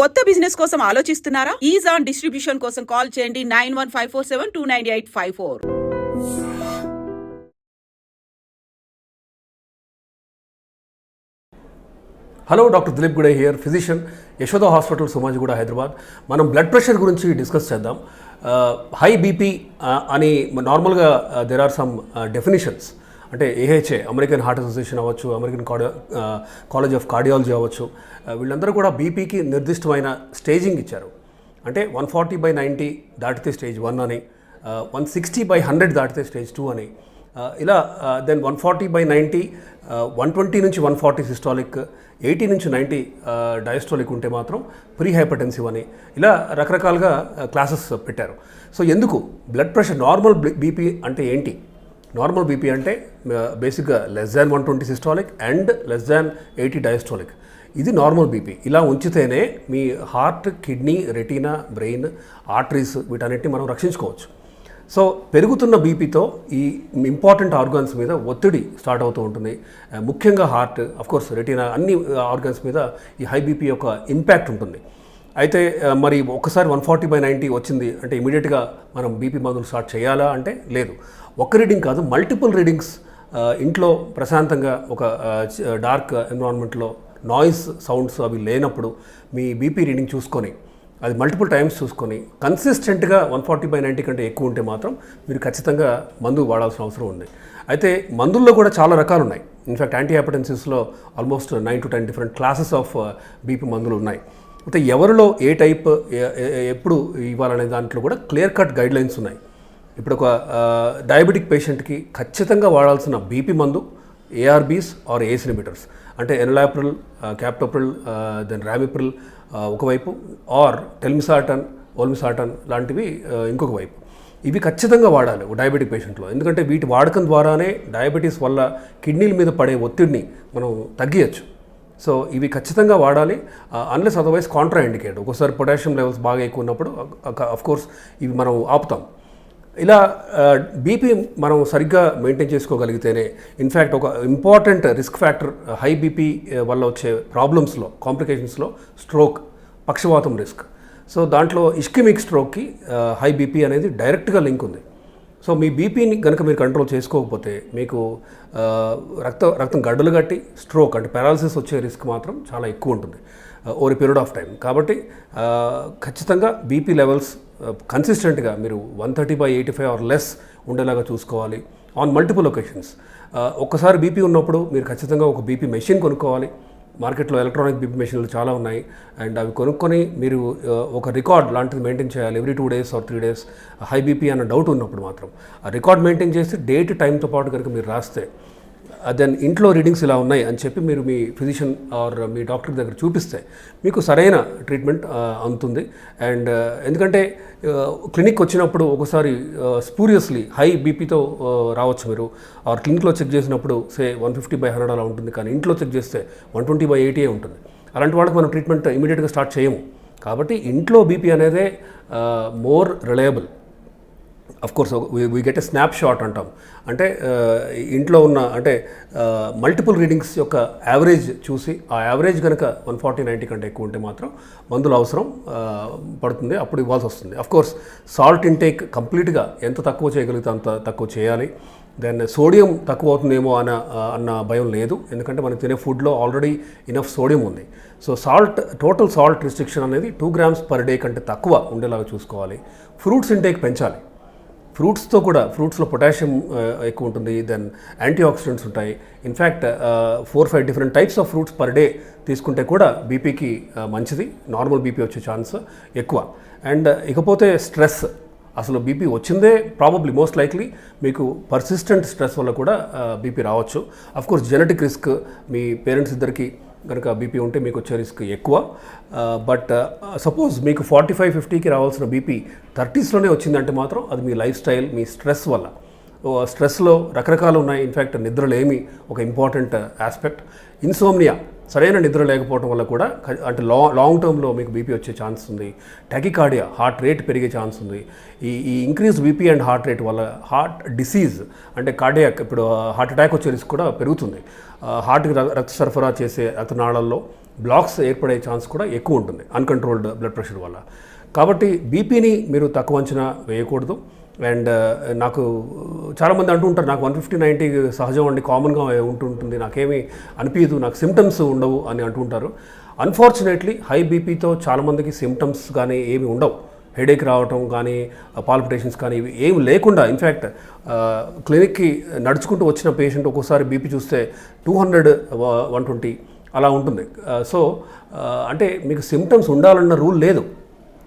కొత్త బిజినెస్ కోసం ఆలోచిస్తున్నారా? ఈజ్ ఆన్ డిస్ట్రిబ్యూషన్ కోసం కాల్ చేయండి nine one five four seven two nine eight five four. Hello doctor Dilip Gude here physician Yashoda hospital Somajiguda Hyderabad మనం blood pressure గురించి discuss చేద్దాం high BP అని నార్మల్గా దెర్ ఆర్ సమ్ డెఫినేషన్స్ అంటే AHA American heart association అవ్వచ్చు American college of cardiology అవ్వచ్చు వీళ్ళందరూ కూడా బీపీకి నిర్దిష్టమైన స్టేజింగ్ ఇచ్చారు. అంటే వన్ ఫార్టీ బై నైంటీ దాటితే స్టేజ్ వన్ అని వన్ సిక్స్టీ బై హండ్రెడ్ దాటితే స్టేజ్ టూ అని ఇలా then one forty by ninety one twenty నుంచి వన్ ఫార్టీ సిస్టాలిక్ ఎయిటీ నుంచి నైంటీ డయాస్టాలిక్ ఉంటే మాత్రం ప్రీ హైపర్టెన్సివ్ అని ఇలా రకరకాలుగా క్లాసెస్ పెట్టారు. సో ఎందుకు? బ్లడ్ ప్రెషర్ నార్మల్ బీపీ అంటే ఏంటి? నార్మల్ బీపీ అంటే బేసిక్గా less than one twenty systolic and less than eighty diastolic ఇది నార్మల్ బీపీ ఇలా ఉంచితేనే మీ heart kidney retina brain arteries వీటన్నిటిని మనం రక్షించుకోవచ్చు. సో పెరుగుతున్న బీపీతో ఈ ఇంపార్టెంట్ ఆర్గాన్స్ మీద ఒత్తిడి స్టార్ట్ అవుతూ ఉంటుంది. ముఖ్యంగా హార్ట్ అఫ్కోర్స్ రెటీనా అన్ని ఆర్గాన్స్ మీద ఈ హై బీపీ యొక్క ఇంపాక్ట్ ఉంటుంది. అయితే మరి ఒక్కసారి వన్ ఫార్టీ బై నైంటీ వచ్చింది అంటే ఇమీడియట్గా మనం బీపీ మందులు స్టార్ట్ చేయాలా అంటే లేదు. ఒక్క రీడింగ్ కాదు మల్టిపుల్ రీడింగ్స్ ఇంట్లో ప్రశాంతంగా ఒక డార్క్ ఎన్విరాన్మెంట్లో నాయిస్ సౌండ్స్ అవి లేనప్పుడు మీ బీపీ రీడింగ్ చూసుకొని అది మల్టిపుల్ టైమ్స్ చూసుకొని కన్సిస్టెంట్గా వన్ ఫార్టీ బై నైంటీ కంటే ఎక్కువ ఉంటే మాత్రం మీరు ఖచ్చితంగా మందు వాడాల్సిన అవసరం ఉంది. అయితే మందుల్లో కూడా చాలా రకాలు ఉన్నాయి in fact anti హైపర్టెన్సివ్స్లో almost nine to ten different classes of BP మందులు ఉన్నాయి. అయితే ఎవరిలో ఏ టైప్ ఎప్పుడు ఇవ్వాలనే దాంట్లో కూడా క్లియర్ కట్ గైడ్ లైన్స్ ఉన్నాయి. ఇప్పుడు ఒక డయాబెటిక్ పేషెంట్కి ఖచ్చితంగా వాడాల్సిన బీపీ మందు ఏఆర్బీస్ ఆర్ ఏస్ లిమిటర్స్ అంటే ఎనలాప్రిల్ క్యాప్టోప్రిల్ దెన్ రామిప్రిల్ ఒకవైపు ఆర్ టెల్మిసాటన్ ఓల్మిసాటన్ లాంటివి ఇంకొక వైపు. ఇవి ఖచ్చితంగా వాడాలి డయాబెటిక్ పేషెంట్లో. ఎందుకంటే వీటి వాడకం ద్వారానే డయాబెటీస్ వల్ల కిడ్నీల మీద పడే ఒత్తిడిని మనం తగ్గియచ్చు. సో ఇవి ఖచ్చితంగా వాడాలి. అన్లెస్ అదర్వైజ్ కాంట్రా ఇండికేట్ ఒక్కోసారి పొటాషియం లెవెల్స్ బాగా ఎక్కువ ఉన్నప్పుడు కోర్స్ ఇవి మనం ఆపుతాం. ఇలా బీపీ మనం సరిగ్గా మెయింటైన్ చేసుకోగలిగితేనే ఇన్ఫ్యాక్ట్ ఒక important risk factor high BP వల్ల వచ్చే ప్రాబ్లమ్స్లో కాంప్లికేషన్స్లో స్ట్రోక్ పక్షవాతం రిస్క్ సో దాంట్లో ఇష్కిమిక్ స్ట్రోక్కి హై బీపీ అనేది డైరెక్ట్గా లింక్ ఉంది. సో మీ బీపీని కనుక మీరు కంట్రోల్ చేసుకోకపోతే మీకు రక్త రక్తం గడ్డలు కట్టి స్ట్రోక్ అంటే పారాలసిస్ వచ్చే రిస్క్ మాత్రం చాలా ఎక్కువ ఉంటుంది ఓవర్ పీరియడ్ ఆఫ్ టైం కాబట్టి ఖచ్చితంగా బీపీ లెవెల్స్ కన్సిస్టెంట్గా మీరు one thirty by eighty five or less ఉండేలాగా చూసుకోవాలి ఆన్ మల్టిపుల్ ఒకేషన్స్ ఒక్కసారి బీపీ ఉన్నప్పుడు మీరు ఖచ్చితంగా ఒక బీపీ మెషిన్ కొనుక్కోవాలి. మార్కెట్లో ఎలక్ట్రానిక్ బీపీ మెషిన్లు చాలా ఉన్నాయి. అండ్ అవి కొనుక్కొని మీరు ఒక రికార్డ్ లాంటిది మెయింటైన్ చేయాలి. Every two days or three days. High BP అన్న డౌట్ ఉన్నప్పుడు మాత్రం. ఆ రికార్డ్ మెయింటైన్ చేసి డేట్ టైంతో పాటు కనుక మీరు రాస్తే Uh, దెన్ ఇంట్లో రీడింగ్స్ ఇలా ఉన్నాయి అని చెప్పి మీరు మీ ఫిజిషియన్ ఆర్ uh, మీ డాక్టర్ దగ్గర చూపిస్తే మీకు సరైన ట్రీట్మెంట్ uh, అందుతుంది. అండ్ ఎందుకంటే క్లినిక్ వచ్చినప్పుడు ఒకసారి స్పూరియస్లీ హై బీపీతో రావచ్చు మీరు. ఆర్ క్లినిక్లో చెక్ చేసినప్పుడు say one fifty by hundred అలా ఉంటుంది. కానీ ఇంట్లో చెక్ చేస్తే వన్ ట్వంటీ బై ఎయిటీ ఉంటుంది. అలాంటి వాళ్ళకి మనం ట్రీట్మెంట్ ఇమీడియట్గా స్టార్ట్ చేయము. కాబట్టి ఇంట్లో బీపీ అనేదే more reliable of course we get a snapshot అంటాం. అంటే uh, ఇంట్లో ఉన్న అంటే uh, మల్టిపుల్ రీడింగ్స్ యొక్క యావరేజ్ చూసి ఆ యావరేజ్ కనుక వన్ ఫార్టీ నైంటీ కంటే ఎక్కువ ఉంటే మాత్రం మందులు అవసరం uh, పడుతుంది అప్పుడు ఇవ్వాల్సి వస్తుంది. అఫ్ కోర్స్ సాల్ట్ ఇంటేక్ కంప్లీట్గా ఎంత తక్కువ చేయగలిగితే అంత తక్కువ చేయాలి. దెన్ సోడియం తక్కువ అవుతుందేమో అన్న అన్న భయం లేదు. ఎందుకంటే మనం తినే ఫుడ్లో ఆల్రెడీ ఇనఫ్ సోడియం ఉంది. So salt total salt restriction అనేది టూ గ్రామ్స్ పర్ డే కంటే తక్కువ ఉండేలాగా చూసుకోవాలి. ఫ్రూట్స్ ఇంటేక్ పెంచాలి. ఫ్రూట్స్తో కూడా ఫ్రూట్స్లో పొటాషియం ఎక్కువ ఉంటుంది దెన్ యాంటీ ఆక్సిడెంట్స్ ఉంటాయి in fact four five different types of fruits per day తీసుకుంటే కూడా బీపీకి మంచిది. నార్మల్ బీపీ వచ్చే ఛాన్స్ ఎక్కువ. అండ్ ఇకపోతే స్ట్రెస్. అసలు బీపీ వచ్చిందే ప్రాబబ్లీ మోస్ట్ లైక్లీ మీకు పర్సిస్టెంట్ స్ట్రెస్ వల్ల కూడా బీపీ రావచ్చు. అఫ్కోర్స్ జెనెటిక్ రిస్క్ మీ పేరెంట్స్ ఇద్దరికి కనుక బీపీ ఉంటే మీకు వచ్చే రిస్క్ ఎక్కువ. బట్ సపోజ్ మీకు ఫార్టీ ఫైవ్ ఫిఫ్టీకి రావాల్సిన బీపీ థర్టీస్లోనే వచ్చిందంటే మాత్రం అది మీ లైఫ్ స్టైల్ మీ స్ట్రెస్ వల్ల. స్ట్రెస్లో రకరకాలు ఉన్నాయి. ఇన్ఫ్యాక్ట్ నిద్రలేమి ఒక ఇంపార్టెంట్ ఆస్పెక్ట్ ఇన్సోమ్నియా సరైన నిద్ర లేకపోవడం వల్ల కూడా అంటే లా లాంగ్ టర్మ్లో మీకు బీపీ వచ్చే ఛాన్స్ ఉంది. టెకికార్డియా హార్ట్ రేట్ పెరిగే ఛాన్స్ ఉంది. ఈ ఈ increase BP and heart rate వల్ల హార్ట్ డిసీజ్ అంటే కార్డియాక్ ఇప్పుడు హార్ట్ అటాక్ వచ్చే రిస్క్ కూడా పెరుగుతుంది. హార్ట్కి రక్త సరఫరా చేసే రక్తనాళాల్లో బ్లాక్స్ ఏర్పడే ఛాన్స్ కూడా ఎక్కువ ఉంటుంది అన్కంట్రోల్డ్ బ్లడ్ ప్రెషర్ వల్ల. కాబట్టి బీపీని మీరు తక్కువ అంచనా వేయకూడదు. అండ్ uh, నాకు uh, చాలామంది అంటూ ఉంటారు నాకు వన్ ఫిఫ్టీ నైంటీ సహజం అండి కామన్గా ఉంటుంటుంది నాకేమీ అనిపించదు నాకు సిమ్టమ్స్ ఉండవు అని అంటుంటారు అన్ఫార్చునేట్లీ హై బీపీతో చాలామందికి సిమ్టమ్స్ కానీ ఏమి ఉండవు. హెడేక్ రావటం కానీ uh, పాల్పిటేషన్స్ కానీ ఇవి ఏమి లేకుండా ఇన్ఫ్యాక్ట్ క్లినిక్కి నడుచుకుంటూ వచ్చిన పేషెంట్ ఒక్కోసారి బీపీ చూస్తే టూ హండ్రెడ్ వన్ ట్వంటీ అలా ఉంటుంది. సో అంటే మీకు సిమ్టమ్స్ ఉండాలన్న రూల్ లేదు.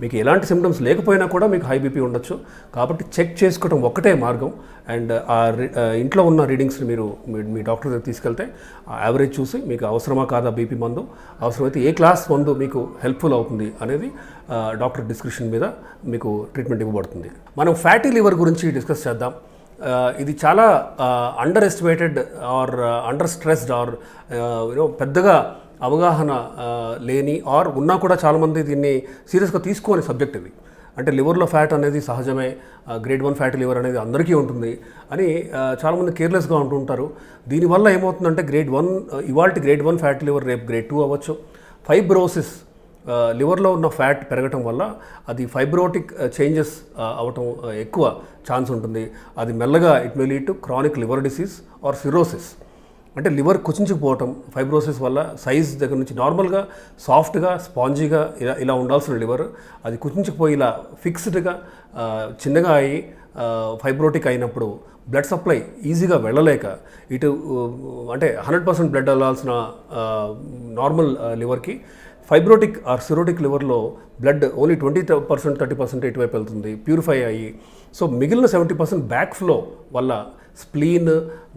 మీకు ఎలాంటి సిమ్టమ్స్ లేకపోయినా కూడా మీకు హై బీపీ ఉండొచ్చు. కాబట్టి చెక్ చేసుకోవడం ఒకటే మార్గం. అండ్ ఆ ఇంట్లో ఉన్న రీడింగ్స్ని మీరు మీ- మీ డాక్టర్ దగ్గర తీసుకెళ్తే ఆ యావరేజ్ చూసి మీకు అవసరమా కాదా బీపీ మందు? అవసరమైతే ఏ క్లాస్ మందు మీకు హెల్ప్ఫుల్ అవుతుంది అనేది డాక్టర్ డిస్క్రిప్షన్ మీద మీకు ట్రీట్మెంట్ ఇవ్వబడుతుంది. మనం ఫ్యాటీ లివర్ గురించి డిస్కస్ చేద్దాం. ఇది చాలా underestimated or under stressed or you know పెద్దగా అవగాహన లేని ఆర్ ఉన్నా కూడా చాలామంది దీన్ని సీరియస్గా తీసుకోని సబ్జెక్ట్ ఇది. అంటే లివర్లో ఫ్యాట్ అనేది సహజమే గ్రేడ్ వన్ ఫ్యాటీ లివర్ అనేది అందరికీ ఉంటుంది అని చాలామంది కేర్లెస్గా ఉంటుంటారు దీనివల్ల ఏమవుతుందంటే గ్రేడ్ వన్ ఇవాళ గ్రేడ్ వన్ ఫ్యాటీ లివర్ రేపు గ్రేడ్ టూ అవ్వచ్చు. ఫైబ్రోసిస్ లివర్లో ఉన్న ఫ్యాట్ పెరగటం వల్ల అది ఫైబ్రోటిక్ చేంజెస్ అవటం ఎక్కువ ఛాన్స్ ఉంటుంది. అది మెల్లగా it may lead to chronic liver disease or cirrhosis. అంటే లివర్ కుచించుకుపోవటం ఫైబ్రోసిస్ వల్ల సైజ్ దగ్గర నుంచి నార్మల్గా సాఫ్ట్గా స్పాంజీగా ఇలా ఇలా ఉండాల్సిన లివర్ అది కుచించుకుపోయి ఇలా ఫిక్స్డ్గా చిన్నగా అయి ఫైబ్రోటిక్ అయినప్పుడు బ్లడ్ సప్లై ఈజీగా వెళ్ళలేక ఇటు అంటే హండ్రెడ్ పర్సెంట్ బ్లడ్ వెళ్ళాల్సిన నార్మల్ లివర్కి fibrotic or cirrhotic లివర్లో blood only twenty percent thirty percent ఇటువైపు వెళ్తుంది ప్యూరిఫై అయ్యి. సో మిగిలిన సెవెంటీ పర్సెంట్ బ్యాక్ ఫ్లో వల్ల spleen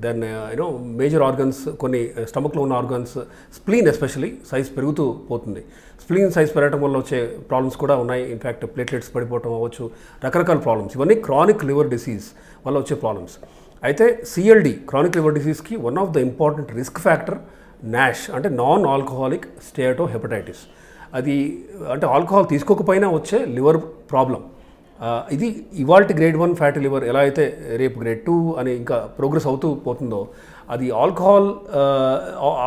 then you know major organs కొన్ని uh, స్టమక్లో ఉన్న ఆర్గన్స్ స్ప్లీన్ ఎస్పెషలీ సైజ్ పెరుగుతూ పోతుంది. స్ప్లీన్ సైజ్ పెరగడం వల్ల వచ్చే ప్రాబ్లమ్స్ కూడా ఉన్నాయి. ఇన్ఫ్యాక్ట్ ప్లేట్లెట్స్ పడిపోవటం అవ్వచ్చు రకరకాల ప్రాబ్లమ్స్ ఇవన్నీ క్రానిక్ లివర్ డిసీజ్ వల్ల వచ్చే ప్రాబ్లమ్స్ అయితే CLD chronic liver డిసీజ్కి one of the important risk factor NASH అంటే నాన్ ఆల్కహాలిక్ స్టేటో హెపటైటిస్ అది అంటే ఆల్కహాల్ తీసుకోకపోయినా వచ్చే లివర్ ప్రాబ్లం ఇది ఇవాళ గ్రేడ్ వన్ ఫ్యాటీ లివర్ ఎలా అయితే రేపు గ్రేడ్ టూ అని ఇంకా ప్రోగ్రెస్ అవుతూ పోతుందో అది ఆల్కహాల్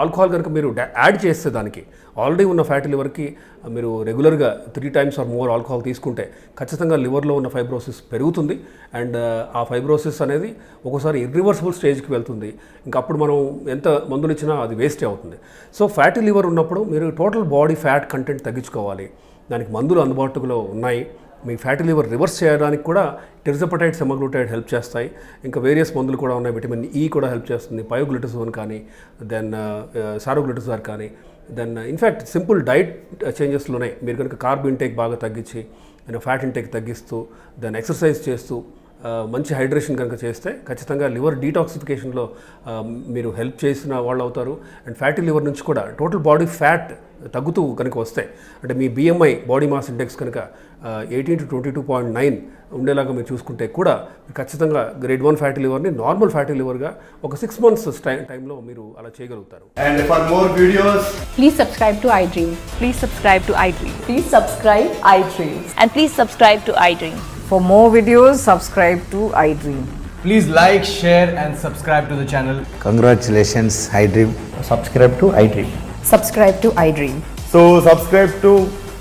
ఆల్కహాల్ కనుక మీరు యాడ్ చేస్తే దానికి ఆల్రెడీ ఉన్న ఫ్యాటీ లివర్కి మీరు రెగ్యులర్గా three times or more alcohol తీసుకుంటే ఖచ్చితంగా లివర్లో ఉన్న ఫైబ్రోసిస్ పెరుగుతుంది. అండ్ ఆ ఫైబ్రోసిస్ అనేది ఒకసారి ఇర్రివర్సిబుల్ స్టేజ్కి వెళ్తుంది. ఇంకా అప్పుడు మనం ఎంత మందులు ఇచ్చినా అది వేస్టే అవుతుంది. సో ఫ్యాటీ లివర్ ఉన్నప్పుడు మీరు టోటల్ బాడీ ఫ్యాట్ కంటెంట్ తగ్గించుకోవాలి. దానికి మందులు అందుబాటులో ఉన్నాయి. మీ ఫ్యాటీ లివర్ రివర్స్ చేయడానికి కూడా టెరిజపటైడ్ సెమగ్లూటైడ్ హెల్ప్ చేస్తాయి. ఇంకా వేరియస్ మందులు కూడా ఉన్నాయి. విటమిన్ ఈ కూడా హెల్ప్ చేస్తుంది. పయోగ్లిటజోన్ కానీ దెన్ సారోగ్లిటజార్ కానీ then in fact simple diet చేంజెస్లోనే మీరు కనుక కార్బ్ ఇంటేక్ బాగా తగ్గించి ఫ్యాట్ ఇంటేక్ తగ్గిస్తూ దెన్ ఎక్సర్సైజ్ చేస్తూ మంచి హైడ్రేషన్ కనుక చేస్తే ఖచ్చితంగా లివర్ డీటాక్సిఫికేషన్లో మీరు హెల్ప్ చేసిన వాళ్ళు అవుతారు. అండ్ ఫ్యాటీ లివర్ నుంచి కూడా టోటల్ బాడీ ఫ్యాట్ తగ్గుతూ కనుక వస్తే అంటే మీ బిఎంఐ బాడీ మాస్ ఇండెక్స్ కనుక eighteen to twenty two point nine ఉండేలాగా మీరు చూసుకుంటే కూడా మీరు ఖచ్చితంగా గ్రేడ్ వన్ ఫ్యాటీ లివర్ని నార్మల్ ఫ్యాటీ లివర్గా ఒక సిక్స్ మంత్స్ టైం టైంలో మీరు అలా చేయగలుగుతారు And for more videos, Please subscribe to iDream. Please subscribe to iDream. Please subscribe iDreams. And please subscribe to iDream. For more videos, subscribe to iDream. please like, share, and subscribe to the channel. Congratulations, iDream. subscribe to iDream. Subscribe to iDream. So, subscribe to iDream Media. I